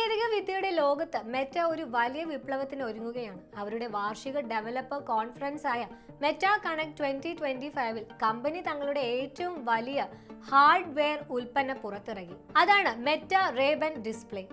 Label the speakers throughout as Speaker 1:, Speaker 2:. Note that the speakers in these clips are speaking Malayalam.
Speaker 1: സാങ്കേതിക വിദ്യയുടെ ലോകത്ത് മെറ്റ ഒരു വലിയ വിപ്ലവത്തിന് ഒരുങ്ങുകയാണ്. അവരുടെ വാർഷിക ഡെവലപ്പർ കോൺഫറൻസ് ആയ മെറ്റ കണക്ട് ട്വന്റി ട്വന്റി ഫൈവിൽ കമ്പനി തങ്ങളുടെ ഏറ്റവും വലിയ ഹാർഡ്വെയർ ഉൽപ്പന്നം പുറത്തിറങ്ങി അതാണ് മെറ്റ റേബൻ ഡിസ്പ്ലേ.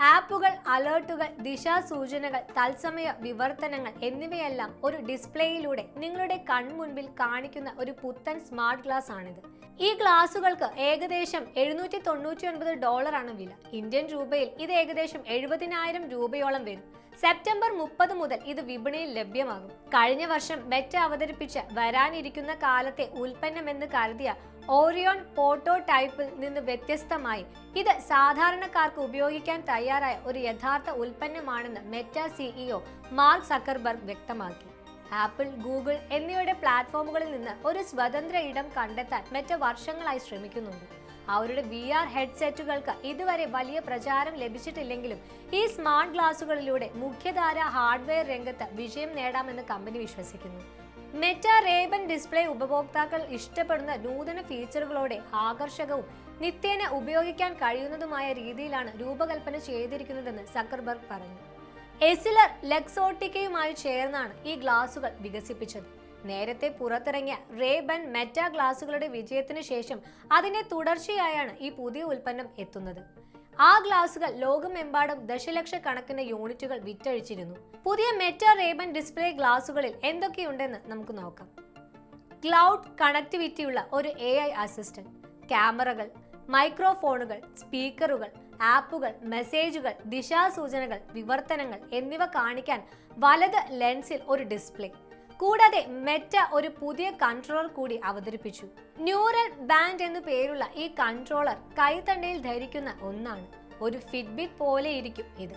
Speaker 1: ആപ്പുകൾ അലേർട്ടുകൾ ദിശാസൂചനകൾ തത്സമയ വിവർത്തനങ്ങൾ എന്നിവയെല്ലാം ഒരു ഡിസ്പ്ലേയിലൂടെ നിങ്ങളുടെ കൺമുൻപിൽ കാണിക്കുന്ന ഒരു പുത്തൻ സ്മാർട്ട് ഗ്ലാസ് ആണിത്. ഈ ഗ്ലാസുകൾക്ക് ഏകദേശം എഴുന്നൂറ്റി തൊണ്ണൂറ്റി ഒൻപത് ഡോളറാണ് വില. ഇന്ത്യൻ രൂപയിൽ ഇത് ഏകദേശം എഴുപതിനായിരം രൂപയോളം വരും. സെപ്റ്റംബർ മുപ്പത് മുതൽ ഇത് വിപണിയിൽ ലഭ്യമാകും. കഴിഞ്ഞ വർഷം മെറ്റ അവതരിപ്പിച്ച വരാനിരിക്കുന്ന കാലത്തെ ഉൽപ്പന്നമെന്ന് കരുതിയ ഓറിയോൺ പോട്ടോ ടൈപ്പിൽ നിന്ന് വ്യത്യസ്തമായി ഇത് സാധാരണക്കാർക്ക് ഉപയോഗിക്കാൻ തയ്യാറായ ഒരു യഥാർത്ഥ ഉൽപ്പന്നമാണെന്ന് മെറ്റ സിഇഒ മാർക്ക് സക്കർബർഗ് വ്യക്തമാക്കി. ആപ്പിൾ ഗൂഗിൾ എന്നിവയുടെ പ്ലാറ്റ്ഫോമുകളിൽ നിന്ന് ഒരു സ്വതന്ത്ര ഇടം കണ്ടെത്താൻ മെറ്റ വർഷങ്ങളായി ശ്രമിക്കുന്നുണ്ട്. അവരുടെ വി ആർ ഹെഡ്സെറ്റുകൾക്ക് ഇതുവരെ വലിയ പ്രചാരം ലഭിച്ചിട്ടില്ലെങ്കിലും ഈ സ്മാർട്ട് ഗ്ലാസുകളിലൂടെ മുഖ്യധാര ഹാർഡ്വെയർ രംഗത്ത് വിജയം നേടാമെന്ന് കമ്പനി വിശ്വസിക്കുന്നു. മെറ്റ റേബൻ ഡിസ്പ്ലേ ഉപഭോക്താക്കൾ ഇഷ്ടപ്പെടുന്ന നൂതന ഫീച്ചറുകളോടെ ആകർഷകവും നിത്യേന ഉപയോഗിക്കാൻ കഴിയുന്നതുമായ രീതിയിലാണ് രൂപകൽപ്പന ചെയ്തിരിക്കുന്നതെന്ന് സക്കർബർഗ് പറഞ്ഞു. എസിലർ ലെക്സോട്ടിക്കയുമായി ചേർന്നാണ് ഈ ഗ്ലാസുകൾ വികസിപ്പിച്ചത്. നേരത്തെ പുറത്തിറങ്ങിയ റേബൻ മെറ്റ ഗ്ലാസുകളുടെ വിജയത്തിന് ശേഷം അതിന്റെ തുടർച്ചയായാണ് ഈ പുതിയ ഉൽപ്പന്നം എത്തുന്നത്. ആ ഗ്ലാസുകൾ ലോകമെമ്പാടും ദശലക്ഷക്കണക്കിന് യൂണിറ്റുകൾ വിറ്റഴിച്ചിരുന്നു. പുതിയ മെറ്റ റേബൻ ഡിസ്പ്ലേ ഗ്ലാസുകളിൽ എന്തൊക്കെയുണ്ടെന്ന് നമുക്ക് നോക്കാം. ക്ലൗഡ് കണക്ടിവിറ്റിയുള്ള ഒരു എ ഐ അസിസ്റ്റന്റ് ക്യാമറകൾ മൈക്രോഫോണുകൾ സ്പീക്കറുകൾ ആപ്പുകൾ മെസ്സേജുകൾ ദിശാസൂചനകൾ വിവർത്തനങ്ങൾ എന്നിവ കാണിക്കാൻ വലത് ലെൻസിൽ ഒരു ഡിസ്പ്ലേ. കൂടാതെ മെറ്റ ഒരു പുതിയ കൺട്രോളർ കൂടി അവതരിപ്പിച്ചു. ന്യൂറൽ ബാൻഡ് എന്നു പേരുള്ള ഈ കൺട്രോളർ കൈത്തണ്ടയിൽ ധരിക്കുന്ന ഒന്നാണ്. ഒരു ഫിറ്റ്ബിറ്റ് പോലെ ഇരിക്കും ഇത്.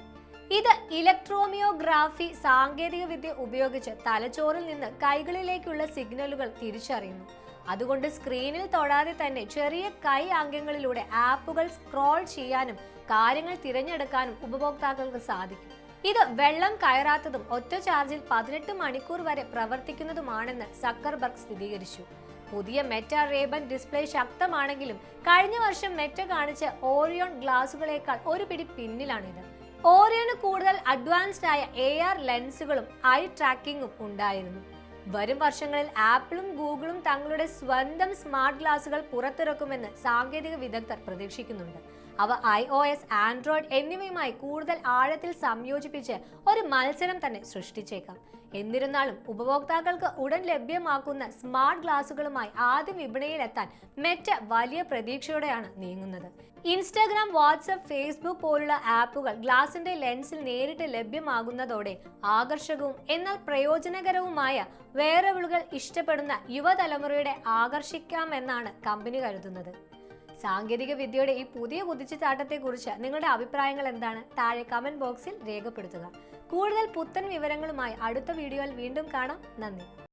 Speaker 1: ഇത് ഇലക്ട്രോമിയോഗ്രാഫി സാങ്കേതിക വിദ്യ ഉപയോഗിച്ച് തലച്ചോറിൽ നിന്ന് കൈകളിലേക്കുള്ള സിഗ്നലുകൾ തിരിച്ചറിയുന്നു. അതുകൊണ്ട് സ്ക്രീനിൽ തൊടാതെ തന്നെ ചെറിയ കൈ അംഗങ്ങളിലൂടെ ആപ്പുകൾ സ്ക്രോൾ ചെയ്യാനും കാര്യങ്ങൾ തിരഞ്ഞെടുക്കാനും ഉപഭോക്താക്കൾക്ക് സാധിക്കും. ഇത് വെള്ളം കയറാത്തതും ഒറ്റ ചാർജിൽ പതിനെട്ട് മണിക്കൂർ വരെ പ്രവർത്തിക്കുന്നതുമാണെന്ന് സക്കർബർഗ് സ്ഥിരീകരിച്ചു. പുതിയ മെറ്റ റേബൻ ഡിസ്പ്ലേ ശക്തമാണെങ്കിലും കഴിഞ്ഞ വർഷം മെറ്റ കാണിച്ച ഓറിയോൺ ഗ്ലാസുകളേക്കാൾ ഒരു പിടി പിന്നിലാണിത്. ഓറിയോന് കൂടുതൽ അഡ്വാൻസ്ഡ് ആയ എ ആർ ലെൻസുകളും ഐ ട്രാക്കിങ്ങും ഉണ്ടായിരുന്നു. വരും വർഷങ്ങളിൽ ആപ്പിളും ഗൂഗിളും തങ്ങളുടെ സ്വന്തം സ്മാർട്ട് ഗ്ലാസുകൾ പുറത്തിറക്കുമെന്ന് സാങ്കേതിക വിദഗ്ധർ പ്രതീക്ഷിക്കുന്നുണ്ട്. അവ ഐ ഒ എസ് ആൻഡ്രോയിഡ് എന്നിവയുമായി കൂടുതൽ ആഴത്തിൽ സംയോജിപ്പിച്ച് ഒരു മത്സരം തന്നെ സൃഷ്ടിച്ചേക്കാം. എന്നിരുന്നാലും ഉപഭോക്താക്കൾക്ക് ഉടൻ ലഭ്യമാക്കുന്ന സ്മാർട്ട് ഗ്ലാസുകളുമായി ആദ്യം വിപണിയിലെത്താൻ മെറ്റ വലിയ പ്രതീക്ഷയോടെയാണ് നീങ്ങുന്നത്. ഇൻസ്റ്റാഗ്രാം വാട്സപ്പ് ഫേസ്ബുക്ക് പോലുള്ള ആപ്പുകൾ ഗ്ലാസിന്റെ ലെൻസിൽ നേരിട്ട് ലഭ്യമാകുന്നതോടെ ആകർഷകവും എന്നാൽ പ്രയോജനകരവുമായ വേറെവിളുകൾ ഇഷ്ടപ്പെടുന്ന യുവതലമുറയുടെ ആകർഷിക്കാമെന്നാണ് കമ്പനി കരുതുന്നത്. സാങ്കേതിക വിദ്യയുടെ ഈ പുതിയ കുതിച്ചുചാട്ടത്തെക്കുറിച്ച് നിങ്ങളുടെ അഭിപ്രായങ്ങൾ എന്താണ്? താഴെ കമന്റ് ബോക്സിൽ രേഖപ്പെടുത്തുക. കൂടുതൽ പുത്തൻ വിവരങ്ങളുമായി അടുത്ത വീഡിയോയിൽ വീണ്ടും കാണാം. നന്ദി.